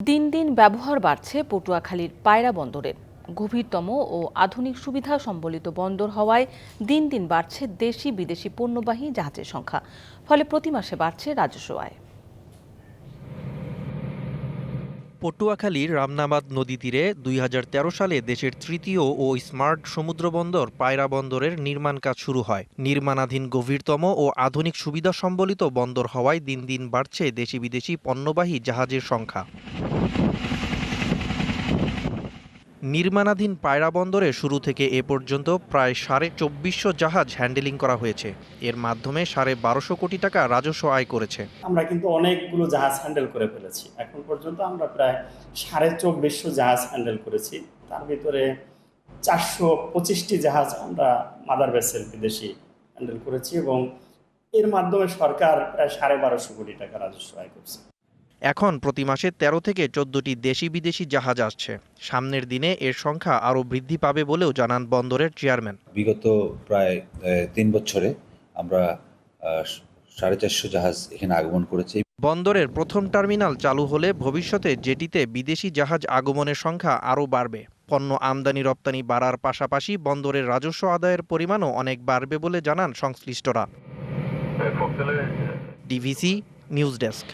দিন দিন ব্যবহার বাড়ছে পটুয়াখালীর পায়রা বন্দরের গভীরতম ও আধুনিক সুবিধা সম্বলিত বন্দর হওয়ায় দিন দিন বাড়ছে দেশি বিদেশি পণ্যবাহী জাহাজের সংখ্যা, ফলে প্রতি মাসে বাড়ছে রাজস্ব আয়। পটুয়াখালীর রামনাবাদ নদী তীরে দুই হাজার তেরো সালে দেশের তৃতীয় ও স্মার্ট সমুদ্র বন্দর পায়রা বন্দরের নির্মাণ কাজ শুরু হয়। নির্মাণাধীন গভীরতম ও আধুনিক সুবিধা সম্বলিত বন্দর হওয়ায় দিন দিন বাড়ছে দেশি বিদেশি পণ্যবাহী জাহাজের সংখ্যা। নির্মাণাধীন পায়রা বন্দরে শুরু থেকে এ পর্যন্ত প্রায় সাড়ে চব্বিশশো জাহাজ হ্যান্ডেলিং করা হয়েছে। এর মাধ্যমে সাড়ে বারোশো কোটি টাকা রাজস্ব আয় করেছে। আমরা কিন্তু অনেকগুলো জাহাজ হ্যান্ডেল করে ফেলেছি। এখন পর্যন্ত আমরা প্রায় সাড়ে চব্বিশশো জাহাজ হ্যান্ডেল করেছি। তার ভিতরে চারশো পঁচিশটি জাহাজ আমরা মাদার ভেসেল বিদেশি হ্যান্ডেল করেছি এবং এর মাধ্যমে সরকার প্রায় সাড়ে বারোশো কোটি টাকা রাজস্ব আয় করছে। এখন প্রতি মাসে তেরো থেকে চোদ্দটি দেশি বিদেশি জাহাজ আসছে। সামনের দিনে এর সংখ্যা আরও বৃদ্ধি পাবে বলেও জানান বন্দরের চেয়ারম্যান। বিগত প্রায় তিন বছরে আমরা সাড়ে চারশো জাহাজ এখানে আগমন করেছি। বন্দরের প্রথম টার্মিনাল চালু হলে ভবিষ্যতে জেটিতে বিদেশি জাহাজ আগমনের সংখ্যা আরও বাড়বে। পণ্য আমদানি রপ্তানি বাড়ার পাশাপাশি বন্দরের রাজস্ব আদায়ের পরিমাণও অনেক বাড়বে বলে জানান সংশ্লিষ্টরা। DVC news desk.